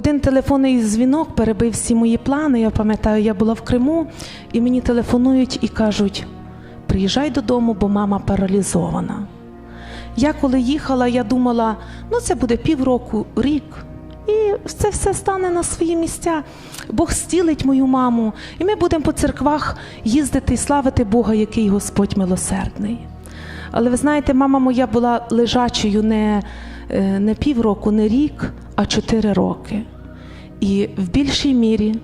один телефонний дзвінок перебив всі мої плани. Я пам'ятаю, я була в Криму, і мені телефонують і кажуть: приїжджай додому, бо мама паралізована. Я коли їхала, я думала, ну це буде півроку, рік. І це все стане на свої місця. Бог зцілить мою маму, і ми будемо по церквах їздити і славити Бога, який Господь милосердний. Але ви знаєте, мама моя була лежачою не, е, не півроку, не рік, а чотири роки. І в більшій мірі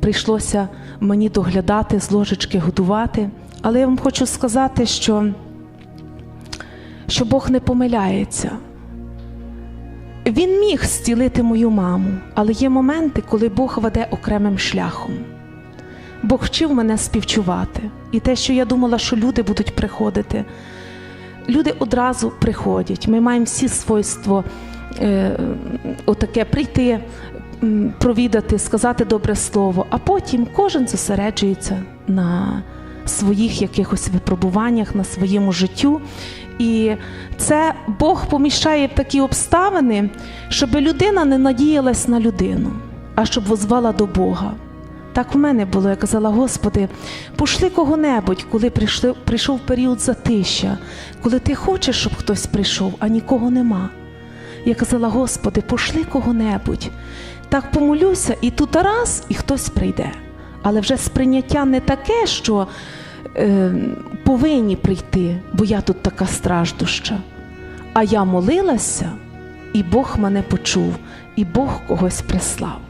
прийшлося мені доглядати, з ложечки годувати. Але я вам хочу сказати, що, що Бог не помиляється. Він міг зцілити мою маму, але є моменти, коли Бог веде окремим шляхом. Бог вчив мене співчувати. І те, що я думала, що люди будуть приходити, люди одразу приходять. Ми маємо всі свойство е, отаке прийти, провідати, сказати добре слово, а потім кожен зосереджується на своїх якихось випробуваннях, на своєму життю. І це Бог поміщає в такі обставини, щоб людина не надіялась на людину, а щоб возвала до Бога. Так в мене було, я казала, Господи, пошли кого-небудь, коли прийшли, прийшов період затища, коли ти хочеш, щоб хтось прийшов, а нікого нема. Я казала, Господи, пошли кого-небудь. Так помолюся, і тут раз, і хтось прийде. Але вже сприйняття не таке, що е, повинні прийти, бо я тут така страждуща. А я молилася, і Бог мене почув, і Бог когось прислав.